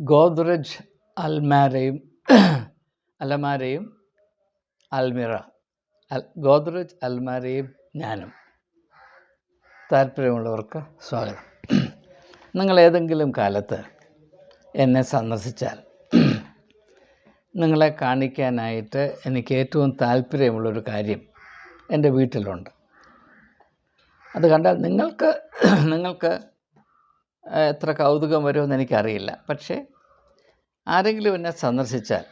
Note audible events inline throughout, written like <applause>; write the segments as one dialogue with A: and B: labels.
A: ഗോദ്രജ് അൽമാരയും അലമാരയും അൽമിറ അൽ ഗോദ്രജ് അൽമാരയും ഞാനും. താല്പര്യമുള്ളവർക്ക് സ്വാഗതം. നിങ്ങൾ ഏതെങ്കിലും കാലത്ത് എന്നെ സന്ദർശിച്ചാൽ നിങ്ങളെ കാണിക്കാനായിട്ട് എനിക്ക് ഏറ്റവും താല്പര്യമുള്ളൊരു കാര്യം എന്റെ വീട്ടിലുണ്ട്. അത് കണ്ടാൽ നിങ്ങൾക്ക് നിങ്ങൾക്ക് എത്ര കൗതുകം വരുമെന്ന് എനിക്കറിയില്ല. പക്ഷേ ആരെങ്കിലും എന്നെ സന്ദർശിച്ചാൽ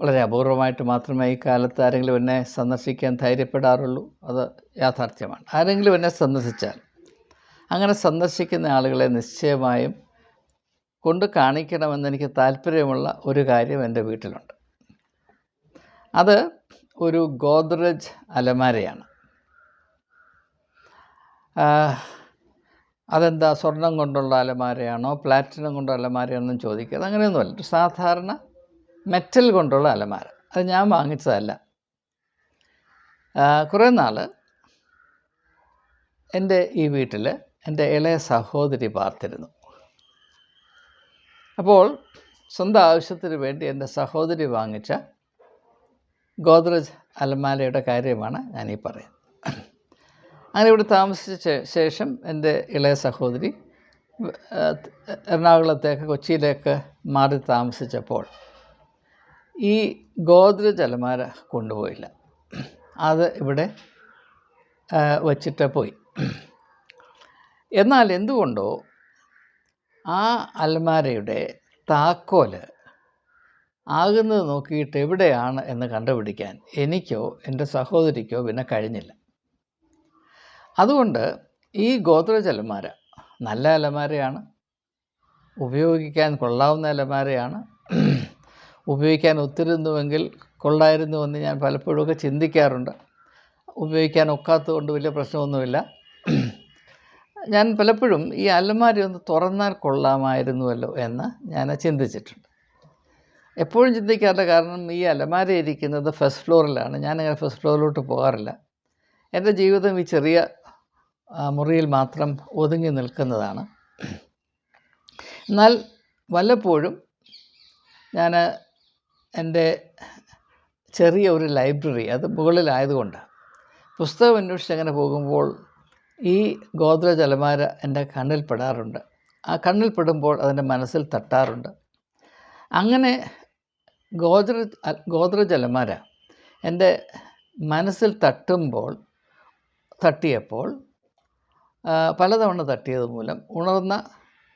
A: വളരെ അപൂർവമായിട്ട് മാത്രമേ ഈ കാലത്ത് ആരെങ്കിലും എന്നെ സന്ദർശിക്കാൻ ധൈര്യപ്പെടാറുള്ളൂ. അത് യാഥാർത്ഥ്യമാണ്. ആരെങ്കിലും എന്നെ സന്ദർശിച്ചാൽ അങ്ങനെ സന്ദർശിക്കുന്ന ആളുകളെ നിശ്ചയമായും കൊണ്ട് കാണിക്കണമെന്ന് എനിക്ക് താല്പര്യമുള്ള ഒരു കാര്യം എന്റെ വീട്ടിലുണ്ട്. അത് ഒരു ഗോദ്രജ് അലമാരയാണ്. അതെന്താ സ്വർണം കൊണ്ടുള്ള അലമാരയാണോ പ്ലാറ്റിനം കൊണ്ടുള്ള അലമാരയാണെന്നും ചോദിക്കരുത് അങ്ങനെയൊന്നുമല്ല സാധാരണ മെറ്റൽ കൊണ്ടുള്ള അലമാര. അത് ഞാൻ വാങ്ങിച്ചതല്ല. കുറേ നാൾ എന്റെ ഈ വീട്ടിൽ എന്റെ ഇളയ സഹോദരി പാർത്തിരുന്നു. അപ്പോൾ സ്വന്തം ആവശ്യത്തിന് വേണ്ടി എന്റെ സഹോദരി വാങ്ങിച്ച ഗോദ്രജ് അലമാരയുടെ കാര്യമാണ് ഞാനീ പറയുന്നത്. അങ്ങനെ ഇവിടെ താമസിച്ച ശേഷം എന്റെ ഇളയ സഹോദരി എറണാകുളത്തേക്ക് കൊച്ചിയിലേക്ക് മാറി താമസിച്ചപ്പോൾ ഈ ഗോദ്രജ് അലമാര കൊണ്ടുപോയില്ല. അത് ഇവിടെ വച്ചിട്ട് പോയി. എന്നാൽ എന്തുകൊണ്ടോ ആ അലമാരയുടെ താക്കോൽ ആകുന്നത് നോക്കിയിട്ട് എവിടെയാണ് എന്ന് കണ്ടുപിടിക്കാൻ എനിക്കോ എന്റെ സഹോദരിക്കോ പിന്നെ കഴിഞ്ഞില്ല. അതുകൊണ്ട് ഈ ഗോദ്രജ് അലമാര നല്ല അലമാരയാണ് ഉപയോഗിക്കാൻ കൊള്ളാവുന്ന അലമാരയാണ് ഉപയോഗിക്കാൻ ഒത്തിരുന്നുവെങ്കിൽ കൊള്ളായിരുന്നുവെന്ന് ഞാൻ പലപ്പോഴുമൊക്കെ ചിന്തിക്കാറുണ്ട്. ഉപയോഗിക്കാൻ ഒക്കാത്തതുകൊണ്ട് വലിയ പ്രശ്നമൊന്നുമില്ല. ഞാൻ പലപ്പോഴും ഈ അലമാര ഒന്ന് തുറന്നാൽ കൊള്ളാമായിരുന്നുവല്ലോ എന്ന് ഞാൻ ചിന്തിച്ചിട്ടുണ്ട്. എപ്പോഴും ചിന്തിക്കാറില്ല കാരണം ഈ അലമാര ഇരിക്കുന്നത് ഫസ്റ്റ് ഫ്ലോറിലാണ്. ഞാനങ്ങനെ ഫസ്റ്റ് ഫ്ലോറിലോട്ട് പോകാറില്ല. എന്റെ ജീവിതം ഈ ചെറിയ മുറിയിൽ മാത്രം ഒതുങ്ങി നിൽക്കുന്നതാണ്. എന്നാൽ വല്ലപ്പോഴും ഞാൻ എന്റെ ചെറിയ ഒരു ലൈബ്രറി അത് മുകളിലായതുകൊണ്ട് പുസ്തകം അന്വേഷിച്ച് അങ്ങനെ പോകുമ്പോൾ ഈ ഗോദ്രജ് അലമാര എന്റെ കണ്ണിൽ പെടാറുണ്ട്. ആ കണ്ണിൽ പെടുമ്പോൾ അതിന്റെ മനസ്സിൽ തട്ടാറുണ്ട്. അങ്ങനെ ഗോദ്രജ് ഗോദ്രജ് അലമാര എന്റെ മനസ്സിൽ തട്ടുമ്പോൾ തട്ടിയപ്പോൾ പലതവണ തട്ടിയത് മൂലം ഉണർന്ന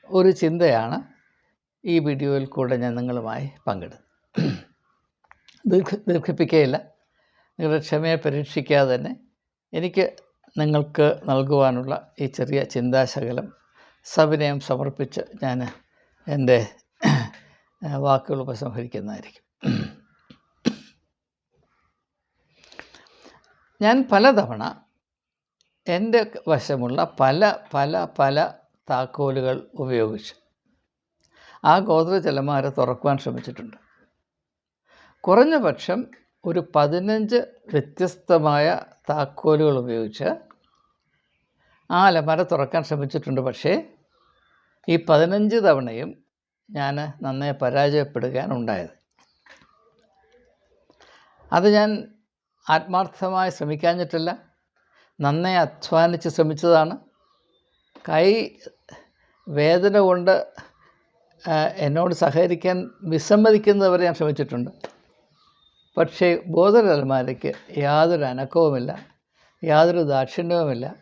A: ഒരു ചിന്തയാണ് ഈ വീഡിയോയിൽ കൂടെ ഞാൻ നിങ്ങളുമായി പങ്കിടുന്നത്. ദീർഘ ദീർഘിപ്പിക്കുകയില്ല നിങ്ങളുടെ ക്ഷമയെ പരീക്ഷിക്കാതെ തന്നെ എനിക്ക് നിങ്ങൾക്ക് നൽകുവാനുള്ള ഈ ചെറിയ ചിന്താശകലം സവിനയം സമർപ്പിച്ച് ഞാൻ എന്റെ വാക്കുകൾ ഉപസംഹരിക്കുന്നതായിരിക്കും. ഞാൻ പലതവണ എന്റെ വശമുള്ള പല പല പല താക്കോലുകൾ ഉപയോഗിച്ച് ആ ഗോത്ര അലമാര തുറക്കുവാൻ ശ്രമിച്ചിട്ടുണ്ട്. കുറഞ്ഞ പക്ഷം ഒരു പതിനഞ്ച് വ്യത്യസ്തമായ താക്കോലുകൾ ഉപയോഗിച്ച് ആ അലമാര തുറക്കാൻ ശ്രമിച്ചിട്ടുണ്ട്. പക്ഷേ ഈ പതിനഞ്ച് തവണയും ഞാൻ നന്നേ പരാജയപ്പെടുകയാണ് ഉണ്ടായത്. അത് ഞാൻ ആത്മാർത്ഥമായി ശ്രമിക്കാഞ്ഞിട്ടില്ല. നന്നേ അധ്വാനിച്ച് ശ്രമിച്ചതാണ്. കൈ വേദന കൊണ്ട് എന്നോട് സഹകരിക്കാൻ വിസമ്മതിക്കുന്നവരെ ഞാൻ ശ്രമിച്ചിട്ടുണ്ട്. പക്ഷേ ബോധരൽമാരയ്ക്ക് യാതൊരു അനക്കവുമില്ല യാതൊരു ദാക്ഷിണ്യവുമില്ല.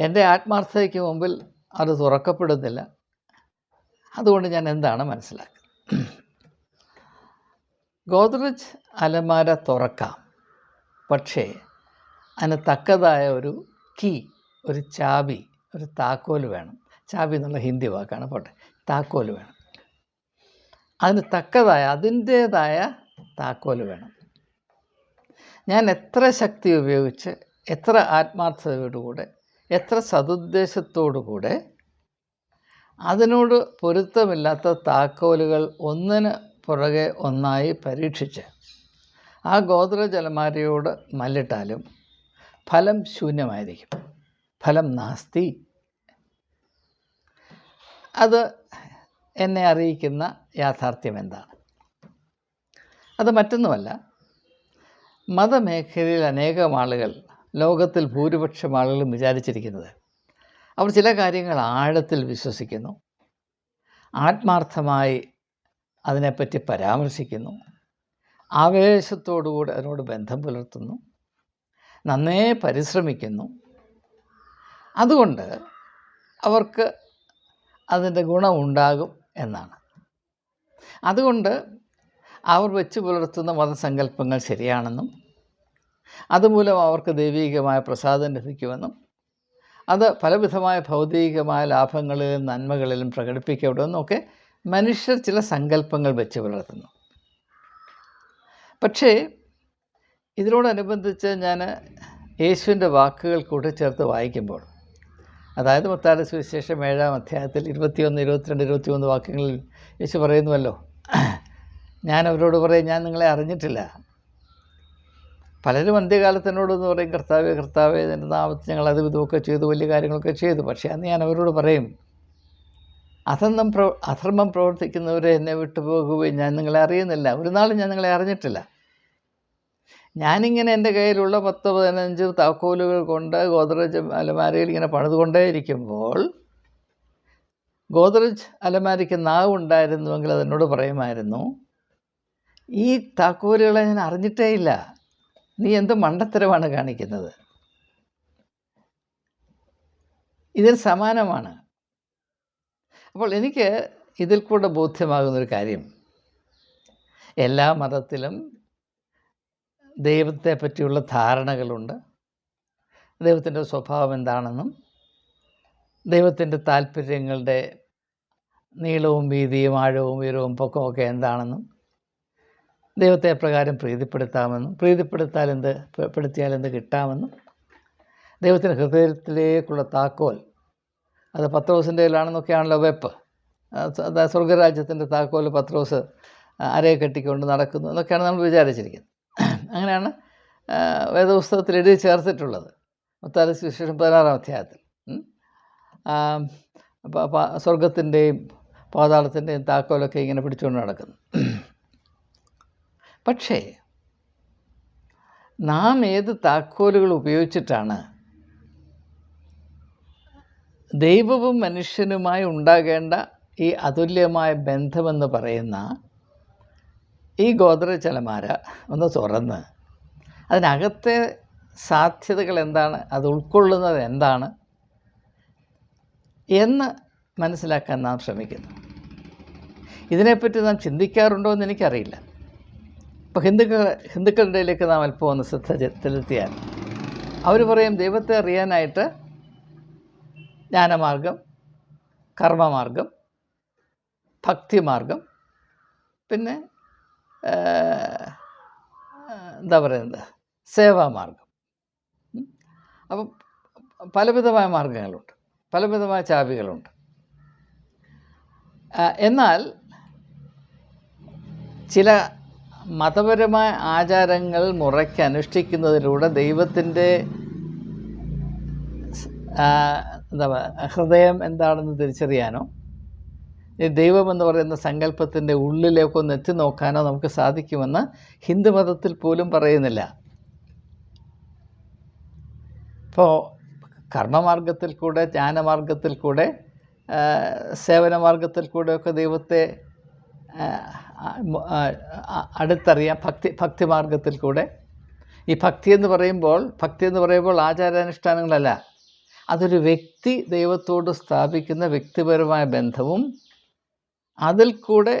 A: എന്റെ ആത്മാർത്ഥതയ്ക്ക് മുമ്പിൽ അത് തുറക്കപ്പെടുന്നില്ല. അതുകൊണ്ട് ഞാൻ എന്താണ് മനസ്സിലാക്കുന്നത്? ഗോദ്രജ് അലമാര തുറക്കാം. പക്ഷേ അതിന് തക്കതായ ഒരു കീ ഒരു ചാബി ഒരു താക്കോൽ വേണം. ചാബി എന്നുള്ള ഹിന്ദി വാക്കാണ്. പോട്ടെ. താക്കോൽ വേണം. അതിന് തക്കതായ അതിന്റേതായ താക്കോൽ വേണം. ഞാൻ എത്ര ശക്തി ഉപയോഗിച്ച് എത്ര ആത്മാർത്ഥതയോടുകൂടെ എത്ര സതുദ്ദേശത്തോടുകൂടെ അതിനോട് പൊരുത്തമില്ലാത്ത താക്കോലുകൾ ഒന്നിന് പുറകെ ഒന്നായി പരീക്ഷിച്ച് ആ ഗോത്രജലമാരിയോട് മല്ലിട്ടാലും ഫലം ശൂന്യമായിരിക്കും. ഫലം നാസ്തി. അത് എന്നെ അറിയിക്കുന്ന യാഥാർത്ഥ്യം എന്താണ്? അത് മറ്റൊന്നുമല്ല. മതമേഖലയിൽ അനേകം ആളുകൾ ലോകത്തിൽ ഭൂരിപക്ഷം ആളുകളും വിചാരിച്ചിരിക്കുന്നത് അവർ ചില കാര്യങ്ങൾ ആഴത്തിൽ വിശ്വസിക്കുന്നു ആത്മാർത്ഥമായി അതിനെപ്പറ്റി പരാമർശിക്കുന്നു ആവേശത്തോടുകൂടി അതിനോട് ബന്ധം പുലർത്തുന്നു നന്നേ പരിശ്രമിക്കുന്നു. അതുകൊണ്ട് അവർക്ക് അതിന്റെ ഗുണമുണ്ടാകും എന്നാണ്. അതുകൊണ്ട് അവർ വെച്ച് പുലർത്തുന്ന മതസങ്കല്പങ്ങൾ ശരിയാണെന്നും അതുമൂലം അവർക്ക് ദൈവീകമായ പ്രസാദം ലഭിക്കുമെന്നും അത് പലവിധമായ ഭൗതികമായ ലാഭങ്ങളിലും നന്മകളിലും പ്രകടിപ്പിക്കപ്പെടുമെന്നൊക്കെ മനുഷ്യർ ചില സങ്കല്പങ്ങൾ വെച്ച് പുലർത്തുന്നു. പക്ഷേ ഇതിനോടനുബന്ധിച്ച് ഞാൻ യേശുവിന്റെ വാക്കുകൾ കൂട്ടിച്ചേർത്ത് വായിക്കുമ്പോൾ അതായത് മത്താരുടെ സുവിശേഷം ഏഴാം അധ്യായത്തിൽ ഇരുപത്തിയൊന്ന് ഇരുപത്തിരണ്ട് ഇരുപത്തിമൂന്ന് വാക്യങ്ങളിൽ യേശു പറയുന്നുവല്ലോ ഞാൻ അവരോട് പറയും ഞാൻ നിങ്ങളെ അറിഞ്ഞിട്ടില്ല. പലരും അന്ത്യകാലത്ത് പറയും കർത്താവ് കർത്താവ് എന്റെ നാമത്തിൽ ഞങ്ങൾ അത് ഇതുമൊക്കെ ചെയ്തു വലിയ കാര്യങ്ങളൊക്കെ ചെയ്തു. പക്ഷേ അന്ന് ഞാൻ അവരോട് പറയും അധർമ്മം പ്രവ അധർമ്മം പ്രവർത്തിക്കുന്നവരെ എന്നെ വിട്ടുപോകുകയും ഞാൻ നിങ്ങളെ അറിയുന്നില്ല. ഒരു നാളും ഞാൻ നിങ്ങളെ അറിഞ്ഞിട്ടില്ല. ഞാനിങ്ങനെ എന്റെ കയ്യിലുള്ള പത്ത് പതിനഞ്ച് താക്കോലുകൾ കൊണ്ട് ഗോദ്റേജ് അലമാരയിൽ ഇങ്ങനെ പണിതുകൊണ്ടേയിരിക്കുമ്പോൾ ഗോദ്റേജ് അലമാരയ്ക്ക് നാവ് ഉണ്ടായിരുന്നുവെങ്കിൽ അതെന്നോട് പറയുമായിരുന്നു ഈ താക്കോലുകളെ ഞാൻ അറിഞ്ഞിട്ടേ ഇല്ല. നീ എന്ത് മണ്ടത്തരമാണ് കാണിക്കുന്നത്? ഇതിന് സമാനമാണ്. അപ്പോൾ എനിക്ക് ഇതിൽ കൂടെ ബോധ്യമാകുന്നൊരു കാര്യം. എല്ലാ മതത്തിലും ദൈവത്തെ പറ്റിയുള്ള ധാരണകളുണ്ട്. ദൈവത്തിന്റെ സ്വഭാവം എന്താണെന്നും ദൈവത്തിന്റെ താല്പര്യങ്ങളുടെ നീളവും വീതിയും ആഴവും ഉയരവും പൊക്കമൊക്കെ എന്താണെന്നും ദൈവത്തെ പ്രകാരം പ്രീതിപ്പെടുത്താമെന്നും പ്രീതിപ്പെടുത്താൽ എന്ത് പെടുത്തിയാൽ എന്ത് കിട്ടാമെന്നും ദൈവത്തിന്റെ ഹൃദയത്തിലേക്കുള്ള താക്കോൽ അത് പത്രോസിന്റെ കയ്യിലാണെന്നൊക്കെയാണല്ലോ വെപ്പ്. സ്വർഗരാജ്യത്തിന്റെ താക്കോൽ പത്രോസ് അരയെ കെട്ടിക്കൊണ്ട് നടക്കുന്നു എന്നൊക്കെയാണ് നമ്മൾ വിചാരിച്ചിരിക്കുന്നത്. അങ്ങനെയാണ് വേദപുസ്തകത്തിൽ എഴുതി ചേർത്തിട്ടുള്ളത്. മുത്താലി സുവിശേഷം പതിനാറാം അധ്യായത്തിൽ. സ്വർഗത്തിന്റെയും പാതാളത്തിന്റെയും താക്കോലൊക്കെ ഇങ്ങനെ പിടിച്ചുകൊണ്ട് നടക്കുന്നു. പക്ഷേ നാം ഏത് താക്കോലുകൾ ഉപയോഗിച്ചിട്ടാണ് ദൈവവും മനുഷ്യനുമായി ഉണ്ടാകേണ്ട ഈ അതുല്യമായ ബന്ധമെന്ന് പറയുന്ന ഈ ഗോദ്രചലമാര ഒന്ന് തുറന്ന് അതിനകത്തെ സാധ്യതകൾ എന്താണ്? അത് ഉൾക്കൊള്ളുന്നത് എന്താണ്? എന്ന് മനസ്സിലാക്കാൻ നാം ശ്രമിക്കുന്നു. ഇതിനെപ്പറ്റി നാം ചിന്തിക്കാറുണ്ടോ എന്ന് എനിക്കറിയില്ല. ഇപ്പോൾ ഹിന്ദുക്കൾ ഹിന്ദുക്കളുടെ ഇടയിലേക്ക് നാം അല്പം ഒന്ന് ശ്രദ്ധ ചെലുത്തിയാൽ അവർ പറയും ദൈവത്തെ അറിയാനായിട്ട് ജ്ഞാനമാർഗം കർമ്മമാർഗം ഭക്തിമാർഗം പിന്നെ എന്താ പറയുന്നത്? സേവാമാർഗം അപ്പം പലവിധമായ മാർഗങ്ങളുണ്ട് പലവിധമായ ചാവികളുണ്ട്. എന്നാൽ ചില മതപരമായ ആചാരങ്ങൾ മുറയ്ക്ക് അനുഷ്ഠിക്കുന്നതിലൂടെ ദൈവത്തിന്റെ എന്താ ഹൃദയം എന്താണെന്ന് തിരിച്ചറിയാനോ? ഈ ദൈവം എന്ന് പറയുന്ന സങ്കല്പത്തിന്റെ ഉള്ളിലേക്കൊന്ന് എത്തി നോക്കാനോ നമുക്ക് സാധിക്കുമെന്ന് ഹിന്ദുമതത്തിൽ പോലും പറയുന്നില്ല. ഇപ്പോൾ കർമ്മമാർഗത്തിൽ കൂടെ ജ്ഞാനമാർഗത്തിൽ കൂടെ സേവനമാർഗത്തിൽ കൂടെയൊക്കെ ദൈവത്തെ അടുത്തറിയാം. ഭക്തി ഭക്തിമാർഗത്തിൽ കൂടെ. ഈ ഭക്തി എന്ന് പറയുമ്പോൾ ഭക്തി എന്ന് പറയുമ്പോൾ ആചാരാനുഷ്ഠാനങ്ങളല്ല. അതൊരു വ്യക്തി ദൈവത്തോട് സ്ഥാപിക്കുന്ന വ്യക്തിപരമായ ബന്ധവും അതിൽ കൂടെ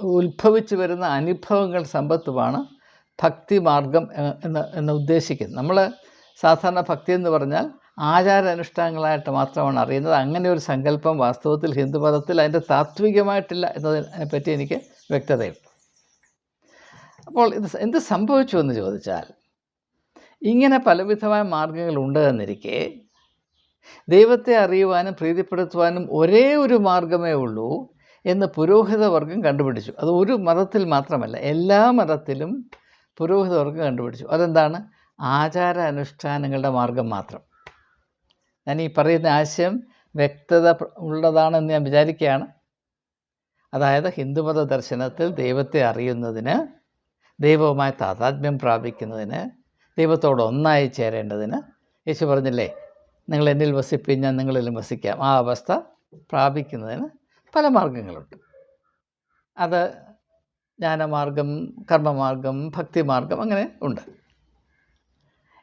A: ഉത്ഭവിച്ചു വരുന്ന അനുഭവങ്ങൾ സമ്പത്തുമാണ് ഭക്തി മാർഗം എന്ന് എന്ന് ഉദ്ദേശിക്കുന്നത്. നമ്മൾ സാധാരണ ഭക്തി എന്ന് പറഞ്ഞാൽ ആചാരാനുഷ്ഠാനങ്ങളായിട്ട് മാത്രമാണ് അറിയുന്നത്. അങ്ങനെ ഒരു സങ്കല്പം വാസ്തവത്തിൽ ഹിന്ദുമതത്തിൽ അതിന്റെ താത്വികമായിട്ടില്ല എന്നതിനെ പറ്റി എനിക്ക് വ്യക്തതയുണ്ട്. അപ്പോൾ ഇത് എന്ത് സംഭവിച്ചു എന്ന് ചോദിച്ചാൽ ഇങ്ങനെ പലവിധമായ മാർഗങ്ങളുണ്ട് എന്നിരിക്കെ ദൈവത്തെ അറിയുവാനും പ്രീതിപ്പെടുത്തുവാനും ഒരേ ഒരു മാർഗമേ ഉള്ളൂ. എന്ന് പുരോഹിതവർഗം കണ്ടുപിടിച്ചു. അത് ഒരു മതത്തിൽ മാത്രമല്ല എല്ലാ മതത്തിലും പുരോഹിതവർഗം കണ്ടുപിടിച്ചു. അതെന്താണ്? ആചാര അനുഷ്ഠാനങ്ങളുടെ മാർഗം മാത്രം. ഞാൻ ഈ പറയുന്ന ആശയം വ്യക്തത ഉള്ളതാണെന്ന് ഞാൻ വിചാരിക്കുകയാണ്. അതായത് ഹിന്ദുമത ദർശനത്തിൽ ദൈവത്തെ അറിയുന്നതിന് ദൈവവുമായി താതാത്മ്യം പ്രാപിക്കുന്നതിന് ദൈവത്തോട് ഒന്നായി ചേരേണ്ടതിന് യേശു പറഞ്ഞില്ലേ നിങ്ങൾ എന്നിൽ വസിപ്പിൻ ഞാൻ നിങ്ങളിലും വസിക്കാം. ആ അവസ്ഥ പ്രാപിക്കുന്നതിന് പല മാർഗങ്ങളുണ്ട് അത് ജ്ഞാനമാർഗം കർമ്മമാർഗം ഭക്തിമാർഗം അങ്ങനെ ഉണ്ട്.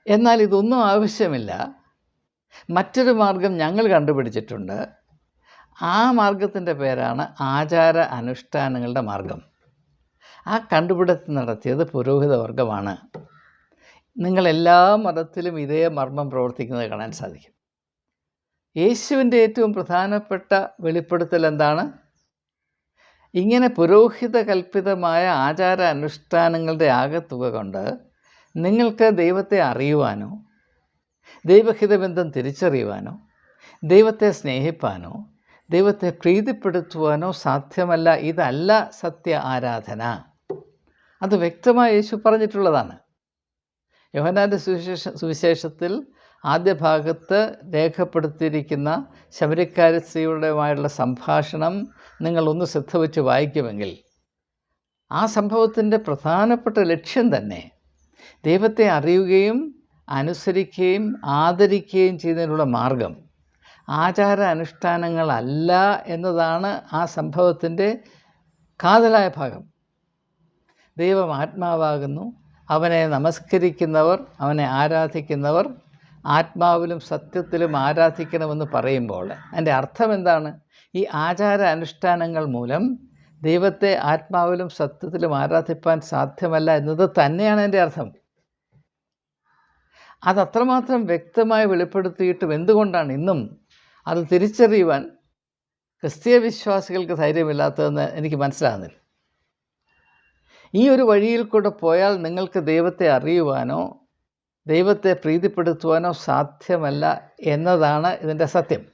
A: എന്നാൽ ഇതൊന്നും ആവശ്യമില്ല. മറ്റൊരു മാർഗം ഞങ്ങൾ കണ്ടുപിടിച്ചിട്ടുണ്ട്. ആ മാർഗത്തിന്റെ പേരാണ് ആചാര അനുഷ്ഠാനങ്ങളുടെ മാർഗം ആ കണ്ടുപിടുത്തം നടത്തിയത് പുരോഹിത വർഗമാണ്. നിങ്ങൾ എല്ലാ മതത്തിലും ഇതേ മർമ്മം പ്രവർത്തിക്കുന്നത് കാണാൻ സാധിക്കും. യേശുവിന്റെ ഏറ്റവും പ്രധാനപ്പെട്ട വെളിപ്പെടുത്തൽ എന്താണ്? ഇങ്ങനെ പുരോഹിത കൽപ്പിതമായ ആചാര അനുഷ്ഠാനങ്ങളുടെ ആകത്തുക കൊണ്ട് നിങ്ങൾക്ക് ദൈവത്തെ അറിയുവാനോ ദൈവഹിതബന്ധം തിരിച്ചറിയുവാനോ ദൈവത്തെ സ്നേഹിപ്പാനോ ദൈവത്തെ പ്രീതിപ്പെടുത്തുവാനോ സാധ്യമല്ല. ഇതല്ല സത്യ ആരാധന. അത് വ്യക്തമായി യേശു പറഞ്ഞിട്ടുള്ളതാണ്. യോഹനാന്റെ സുവിശേഷ സുവിശേഷത്തിൽ ആദ്യ ഭാഗത്ത് രേഖപ്പെടുത്തിയിരിക്കുന്ന ശബരിക്കാരി സ്ത്രീയുടെയുമായുള്ള സംഭാഷണം നിങ്ങളൊന്ന് ശ്രദ്ധ വെച്ച് വായിക്കുമെങ്കിൽ ആ സംഭവത്തിന്റെ പ്രധാനപ്പെട്ട ലക്ഷ്യം തന്നെ ദൈവത്തെ അറിയുകയും അനുസരിക്കുകയും ആദരിക്കുകയും ചെയ്യുന്നതിനുള്ള മാർഗം. ആചാര അനുഷ്ഠാനങ്ങളല്ല എന്നതാണ് ആ സംഭവത്തിന്റെ കാതലായ ഭാഗം. ദൈവം ആത്മാവാകുന്നു. അവനെ നമസ്കരിക്കുന്നവർ അവനെ ആരാധിക്കുന്നവർ ആത്മാവിലും സത്യത്തിലും ആരാധിക്കണമെന്ന് പറയുമ്പോൾ അതിന്റെ അർത്ഥം എന്താണ്? ഈ ആചാര അനുഷ്ഠാനങ്ങൾ മൂലം ദൈവത്തെ ആത്മാവിലും സത്യത്തിലും ആരാധിപ്പാൻ സാധ്യമല്ല എന്നത് തന്നെയാണ് എന്റെ അർത്ഥം. അത് അത്രമാത്രം വ്യക്തമായി വെളിപ്പെടുത്തിയിട്ടും എന്തുകൊണ്ടാണ് ഇന്നും അത് തിരിച്ചറിയുവാൻ ക്രിസ്തീയ വിശ്വാസികൾക്ക് ധൈര്യമില്ലാത്തതെന്ന് എനിക്ക് മനസ്സിലാകുന്നില്ല. ഈ ഒരു വഴിയിൽ കൂടെ പോയാൽ നിങ്ങൾക്ക് ദൈവത്തെ അറിയുവാനോ ദൈവത്തെ പ്രീതിപ്പെടുത്തുവാനോ സാധ്യമല്ല എന്നതാണ് ഇതിന്റെ സത്യം.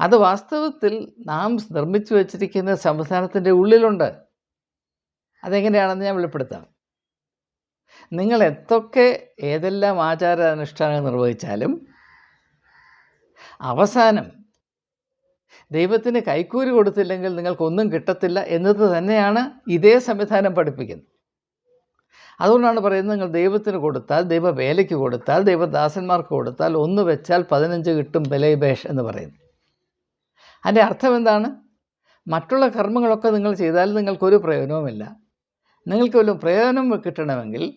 A: അത് വാസ്തവത്തിൽ നാം നിർമ്മിച്ചു വച്ചിരിക്കുന്ന സംവിധാനത്തിന്റെ ഉള്ളിലുണ്ട്. അതെങ്ങനെയാണെന്ന് ഞാൻ വെളിപ്പെടുത്താം. നിങ്ങൾ എന്തൊക്കെ ഏതെല്ലാം ആചാര അനുഷ്ഠാനങ്ങൾ നിർവഹിച്ചാലും അവസാനം ദൈവത്തിന് കൈക്കൂലി കൊടുത്തില്ലെങ്കിൽ നിങ്ങൾക്കൊന്നും കിട്ടത്തില്ല എന്നത് തന്നെയാണ് ഇതേ സംവിധാനം പഠിപ്പിക്കുന്നത്. അതുകൊണ്ടാണ് പറയുന്നത് നിങ്ങൾ ദൈവത്തിന് കൊടുത്താൽ ദൈവ വേലയ്ക്ക് കൊടുത്താൽ ദൈവദാസന്മാർക്ക് കൊടുത്താൽ ഒന്ന് വെച്ചാൽ പതിനഞ്ച് കിട്ടും ബലേബേഷ് എന്ന് പറയുന്നു. അതിന്റെ അർത്ഥം എന്താണ്? മറ്റുള്ള കർമ്മങ്ങളൊക്കെ നിങ്ങൾ ചെയ്താൽ നിങ്ങൾക്കൊരു പ്രയോജനവുമില്ല. നിങ്ങൾക്ക് വല്ല പ്രയോജനം കിട്ടണമെങ്കിൽ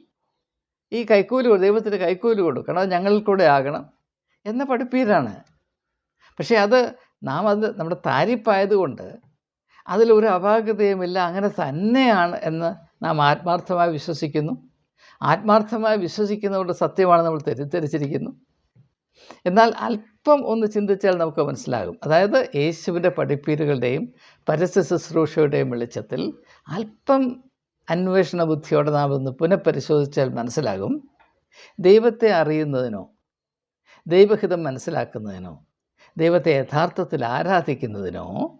A: ഈ കൈക്കൂലി ദൈവത്തിന് കൈക്കൂലി കൊടുക്കണം ഞങ്ങളിൽ കൂടെ ആകണം എന്ന പഠിപ്പീരാണ്. പക്ഷേ അത് നാം അത് നമ്മുടെ താരിപ്പായതുകൊണ്ട് അതിലൊരു അപാകതയുമില്ല അങ്ങനെ തന്നെയാണ് എന്ന് നാം ആത്മാർത്ഥമായി വിശ്വസിക്കുന്നു. ആത്മാർത്ഥമായി വിശ്വസിക്കുന്നതുകൊണ്ട് സത്യമാണ് നമ്മൾ തെറ്റിദ്ധരിച്ചിരിക്കുന്നു. എന്നാൽ അല്പം ഒന്ന് ചിന്തിച്ചാൽ നമുക്ക് മനസ്സിലാകും. അതായത് യേശുവിന്റെ പഠിപ്പീരുകളുടെയും പരസ്യ ശുശ്രൂഷയുടെയും വെളിച്ചത്തിൽ അല്പം അന്വേഷണ ബുദ്ധിയോടെ നാം ഒന്ന് പുനഃപരിശോധിച്ചാൽ മനസ്സിലാകും. ദൈവത്തെ അറിയുന്നതിനോ ദൈവഹിതം മനസ്സിലാക്കുന്നതിനോ ദൈവത്തെ യഥാർത്ഥത്തിൽ ആരാധിക്കുന്നതിനോ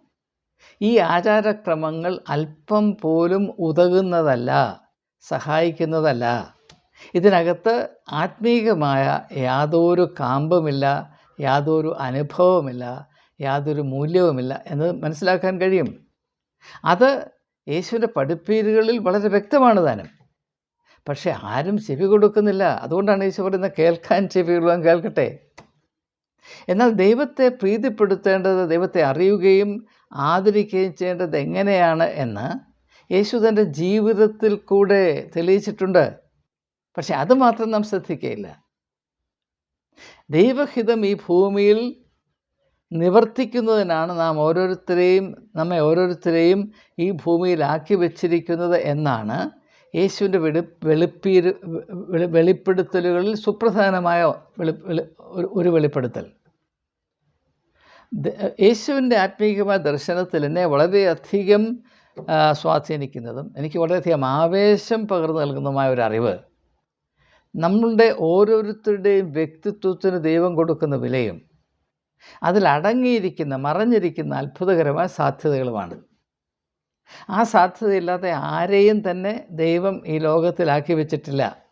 A: ഈ ആചാരക്രമങ്ങൾ അല്പം പോലും ഉതകുന്നതല്ല സഹായിക്കുന്നതല്ല. ഇതിനകത്ത് ആത്മീകമായ യാതൊരു കാമ്പുമില്ല യാതൊരു അനുഭവമില്ല യാതൊരു മൂല്യവുമില്ല എന്ന് മനസ്സിലാക്കാൻ കഴിയും. അത് യേശുവിന്റെ പഠിപ്പീരുകളിൽ വളരെ വ്യക്തമാണ് താനും. പക്ഷേ ആരും ചെവി കൊടുക്കുന്നില്ല. അതുകൊണ്ടാണ് യേശു പറയുന്നത് കേൾക്കാൻ ചെവി കൊടുക്കാൻ കേൾക്കട്ടെ. എന്നാൽ ദൈവത്തെ പ്രീതിപ്പെടുത്തേണ്ടത് ദൈവത്തെ അറിയുകയും ആദരിക്കുകയും ചെയ്യേണ്ടത് എങ്ങനെയാണ് എന്ന് യേശു തന്റെ ജീവിതത്തിൽ കൂടെ തെളിയിച്ചിട്ടുണ്ട്. പക്ഷെ അത് മാത്രം നാം ശ്രദ്ധിക്കുകയില്ല. ദൈവഹിതം ഈ ഭൂമിയിൽ നിവർത്തിക്കുന്നതിനാണ് നാം ഓരോരുത്തരെയും നമ്മെ ഓരോരുത്തരെയും ഈ ഭൂമിയിലാക്കി വച്ചിരിക്കുന്നത് എന്നാണ് യേശുവിന്റെ വെളി വെളിപ്പീര് വെളിപ്പെടുത്തലുകളിൽ സുപ്രധാനമായ ഒരു- വെളിപ്പെടുത്തൽ. യേശുവിന്റെ ആത്മീകമായ ദർശനത്തിൽ എന്നെ വളരെയധികം സ്വാധീനിക്കുന്നതും എനിക്ക് വളരെയധികം ആവേശം പകർന്നു നൽകുന്നതുമായ ഒരു അറിവ്. നമ്മളുടെ ഓരോരുത്തരുടെയും വ്യക്തിത്വത്തിന് ദൈവം കൊടുക്കുന്ന വിലയും അതിലടങ്ങിയിരിക്കുന്ന മറഞ്ഞിരിക്കുന്ന അത്ഭുതകരമായ സാധ്യതകളുമാണ്. ആ സാധ്യതയില്ലാതെ ആരെയും തന്നെ ദൈവം ഈ ലോകത്തിലാക്കി വെച്ചിട്ടില്ല.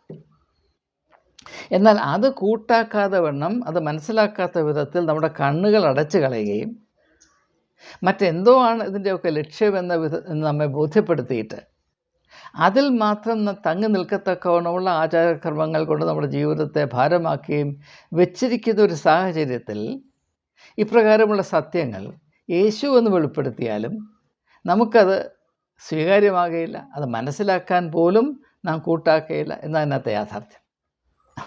A: എന്നാൽ അത് കൂട്ടാക്കാതെ വണ്ണം അത് മനസ്സിലാക്കാത്ത വിധത്തിൽ നമ്മുടെ കണ്ണുകൾ അടച്ചു കളയുകയും മറ്റെന്തോ ആണ് ഇതിന്റെയൊക്കെ ലക്ഷ്യമെന്ന വിധ നമ്മെ ബോധ്യപ്പെടുത്തിയിട്ട് അതിൽ മാത്രം തങ്ങി നിൽക്കത്തക്കവണ്ണമുള്ള ആചാരക്രമങ്ങൾ കൊണ്ട് നമ്മുടെ ജീവിതത്തെ ഭാരമാക്കുകയും വെച്ചിരിക്കുന്ന ഒരു സാഹചര്യത്തിൽ ഇപ്രകാരമുള്ള സത്യങ്ങൾ യേശു എന്ന് വെളിപ്പെടുത്തിയാലും നമുക്കത് സ്വീകാര്യമാകുകയില്ല അത് മനസ്സിലാക്കാൻ പോലും നാം കൂട്ടാക്കുകയില്ല എന്നതിനകത്തെ യാഥാർത്ഥ്യം.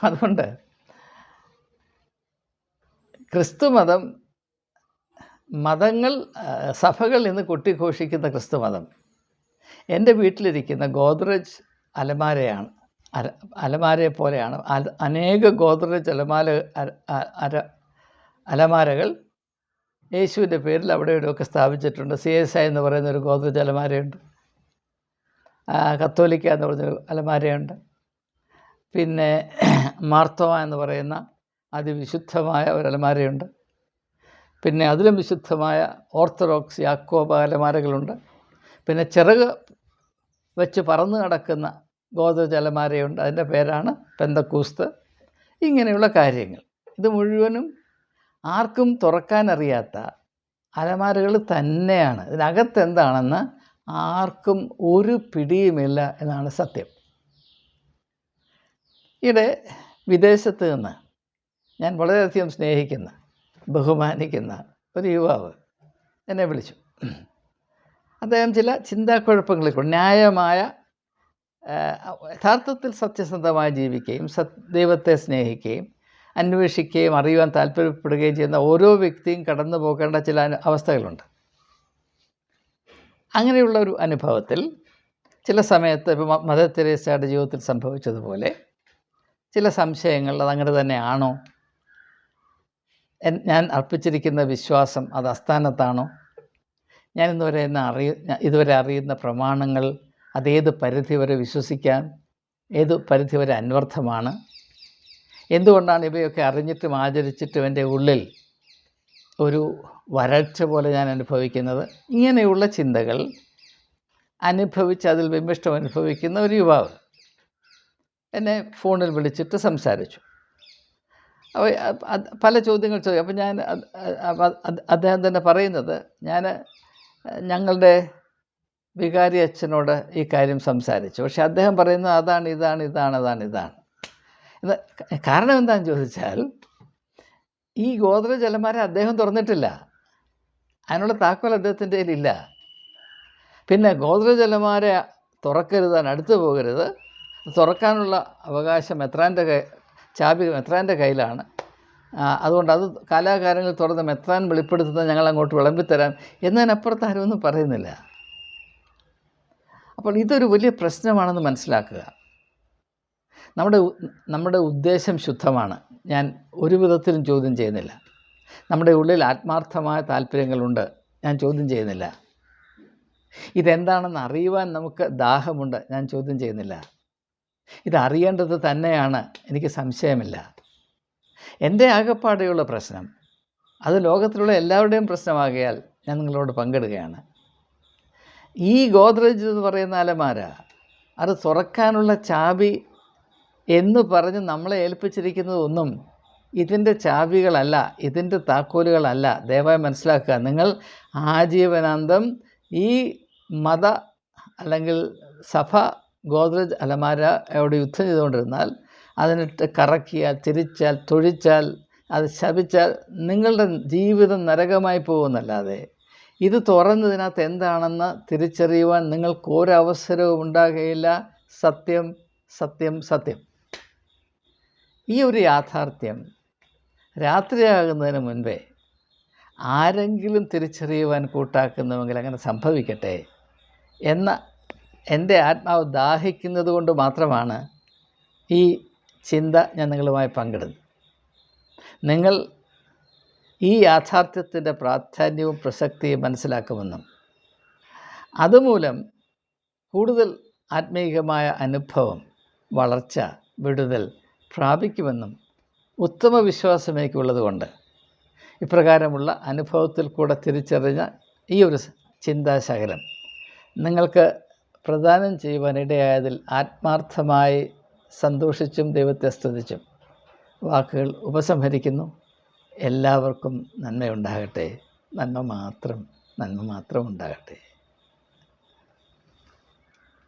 A: അതുകൊണ്ട് ക്രിസ്തുമതം മതങ്ങൾ സഭകൾ ഇന്ന് കൊട്ടിഘോഷിക്കുന്ന ക്രിസ്തുമതം. എന്റെ വീട്ടിലിരിക്കുന്ന ഗോദ്രജ് അലമാരയാണ് അല അലമാരയെ പോലെയാണ്. അനേക ഗോദ്രജ് അലമാര അര- അലമാരകൾ യേശുവിന്റെ പേരിൽ അവിടെ ഇവിടെയൊക്കെ സ്ഥാപിച്ചിട്ടുണ്ട്. സി എസ് ഐ എന്ന് പറയുന്ന ഒരു ഗോദ്രജ് അലമാരയുണ്ട്. കത്തോലിക്ക എന്ന് പറഞ്ഞൊരു അലമാരയുണ്ട്. പിന്നെ <clears throat> മാർത്തവ എന്ന് പറയുന്ന അതിവിശുദ്ധമായ ഒരു അലമാരയുണ്ട് പിന്നെ അതിലും വിശുദ്ധമായ ഓർത്തഡോക്സ് യാക്കോബ അലമാരകളുണ്ട്. പിന്നെ ചിറക് വെച്ച് പറന്ന് കിടക്കുന്ന ഗോദ്രജ് അലമാരയുണ്ട്. അതിന്റെ പേരാണ് പെന്തക്കൂസ്ത്. ഇങ്ങനെയുള്ള കാര്യങ്ങൾ. ഇത് മുഴുവനും ആർക്കും തുറക്കാനറിയാത്ത അലമാരകൾ തന്നെയാണ്. ഇതിനകത്ത് എന്താണെന്ന് ആർക്കും ഒരു പിടിയുമില്ല എന്നാണ് സത്യം. ഇവിടെ വിദേശത്ത് നിന്ന് ഞാൻ വളരെയധികം സ്നേഹിക്കുന്ന ബഹുമാനിക്കുന്ന ഒരു യുവാവ് എന്നെ വിളിച്ചു. അദ്ദേഹം ചില ചിന്താക്കുഴപ്പങ്ങളിൽ ന്യായമായ യഥാർത്ഥത്തിൽ സത്യസന്ധമായി ജീവിക്കുകയും സത് ദൈവത്തെ സ്നേഹിക്കുകയും അന്വേഷിക്കുകയും അറിയുവാൻ താല്പര്യപ്പെടുകയും ചെയ്യുന്ന ഓരോ വ്യക്തിയും കടന്നു പോകേണ്ട ചില അവസ്ഥകളുണ്ട്. അങ്ങനെയുള്ള ഒരു അനുഭവത്തിൽ ചില സമയത്ത് ഇപ്പോൾ മദർ തെരേസയുടെ ജീവിതത്തിൽ സംഭവിച്ചതുപോലെ ചില സംശയങ്ങൾ അതങ്ങനെ തന്നെയാണോ? ഞാൻ അർപ്പിച്ചിരിക്കുന്ന വിശ്വാസം അത് അസ്ഥാനത്താണോ? ഞാൻ ഇന്നുവരെ അറിയ ഇതുവരെ അറിയുന്ന പ്രമാണങ്ങൾ അതേത് പരിധി വരെ വിശ്വസിക്കാൻ ഏത് പരിധി വരെ അന്വർത്ഥമാണ്? എന്തുകൊണ്ടാണ് ഇവയൊക്കെ അറിഞ്ഞിട്ടും ആചരിച്ചിട്ടും എന്റെ ഉള്ളിൽ ഒരു വരൾച്ച പോലെ ഞാൻ അനുഭവിക്കുന്നത്? ഇങ്ങനെയുള്ള ചിന്തകൾ അനുഭവിച്ച് അതിൽ വിമിഷ്ടം അനുഭവിക്കുന്ന ഒരു യുവാവ് എന്നെ ഫോണിൽ വിളിച്ചിട്ട് സംസാരിച്ചു. അപ്പോൾ പല ചോദ്യങ്ങൾ ചോദിക്കും അപ്പോൾ ഞാൻ അദ്ദേഹം തന്നെ പറയുന്നത് ഞാൻ ഞങ്ങളുടെ വികാരി അച്ഛനോട് ഈ കാര്യം സംസാരിച്ചു. പക്ഷെ അദ്ദേഹം പറയുന്നത് അതാണ് ഇതാണ് ഇതാണ് അതാണ് ഇതാണ്. ഇത് കാരണം എന്താണെന്ന് ചോദിച്ചാൽ ഈ ഗോത്ര അലമാര അദ്ദേഹം തുറന്നിട്ടില്ല. അതിനുള്ള താക്കോൽ അദ്ദേഹത്തിന്റെ കയ്യിലില്ല. പിന്നെ ഗോത്ര അലമാര തുറക്കരുത് അടുത്ത് പോകരുത്. തുറക്കാനുള്ള അവകാശം മെത്രാന്റെ ചാബി മെത്രാന്റെ കയ്യിലാണ്. അതുകൊണ്ട് അത് കാലാകാലങ്ങളിൽ തുറന്ന് മെത്രാൻ വെളിപ്പെടുത്തുന്നത് ഞങ്ങൾ അങ്ങോട്ട് വിളമ്പിത്തരാം എന്നതിനപ്പുറത്ത് ആരും ഒന്നും പറയുന്നില്ല. അപ്പോൾ ഇതൊരു വലിയ പ്രശ്നമാണെന്ന് മനസ്സിലാക്കുക. നമ്മുടെ നമ്മുടെ ഉദ്ദേശം ശുദ്ധമാണ്. ഞാൻ ഒരു വിധത്തിലും ചോദ്യം ചെയ്യുന്നില്ല. നമ്മുടെ ഉള്ളിൽ ആത്മാർത്ഥമായ താല്പര്യങ്ങളുണ്ട്. ഞാൻ ചോദ്യം ചെയ്യുന്നില്ല. ഇതെന്താണെന്ന് അറിയുവാൻ നമുക്ക് ദാഹമുണ്ട്. ഞാൻ ചോദ്യം ചെയ്യുന്നില്ല. ഇത് അറിയേണ്ടത് തന്നെയാണ്. എനിക്ക് സംശയമില്ല. എന്റെ ആകപ്പാടെയുള്ള പ്രശ്നം അത് ലോകത്തിലുള്ള എല്ലാവരുടെയും പ്രശ്നമാകിയാൽ ഞാൻ നിങ്ങളോട് പങ്കിടുകയാണ്. ഈ ഗോദ്രേജ് എന്ന് പറയുന്ന അലമാര അത് തുറക്കാനുള്ള ചാബി എന്ന് പറഞ്ഞ് നമ്മളെ ഏൽപ്പിച്ചിരിക്കുന്നതൊന്നും ഇതിന്റെ ചാവികളല്ല ഇതിന്റെ താക്കോലുകളല്ല. ദയവായി മനസ്സിലാക്കുക നിങ്ങൾ ആജീവനാന്തം ഈ മത അല്ലെങ്കിൽ സഭ ഗോദ്രജ് അലമാരയോട് യുദ്ധം ചെയ്തുകൊണ്ടിരുന്നാൽ അതിനിട്ട് കറക്കിയാൽ തിരിച്ചാൽ തൊഴിച്ചാൽ അത് ശപിച്ചാൽ നിങ്ങളുടെ ജീവിതം നരകമായി പോകുന്നല്ലാതെ ഇത് തുറന്നതിനകത്ത് എന്താണെന്ന് തിരിച്ചറിയുവാൻ നിങ്ങൾക്ക് ഒരവസരവും ഉണ്ടാകുകയില്ല. സത്യം സത്യം സത്യം. ഈ ഒരു യാഥാർത്ഥ്യം രാത്രിയാകുന്നതിന് മുൻപേ ആരെങ്കിലും തിരിച്ചറിയുവാൻ കൂട്ടാക്കുന്നുവെങ്കിൽ അങ്ങനെ സംഭവിക്കട്ടെ എന്ന എന്റെ ആത്മാവ് ദാഹിക്കുന്നത് കൊണ്ട് മാത്രമാണ് ഈ ചിന്ത ഞാൻ നിങ്ങളുമായി പങ്കിടുന്നത്. നിങ്ങൾ ഈ യാഥാർത്ഥ്യത്തിന്റെ പ്രാധാന്യവും പ്രസക്തിയും മനസ്സിലാക്കുമെന്നും അതുമൂലം കൂടുതൽ ആത്മീകമായ അനുഭവം വളർച്ച വിടുതൽ പ്രാപിക്കുമെന്നും ഉത്തമ വിശ്വാസമേക്കുള്ളതുകൊണ്ട് ഇപ്രകാരമുള്ള അനുഭവത്തിൽ കൂടെ തിരിച്ചറിഞ്ഞ ഈ ഒരു ചിന്താശകലം നിങ്ങൾക്ക് പ്രദാനം ചെയ്യുവാനിടയായതിൽ ആത്മാർത്ഥമായി സന്തോഷിച്ചും ദൈവത്തെ സ്തുതിച്ചും വാക്കുകൾ ഉപസംഹരിക്കുന്നു. എല്ലാവർക്കും നന്മയുണ്ടാകട്ടെ. നന്മ മാത്രം നന്മ മാത്രം ഉണ്ടാകട്ടെ.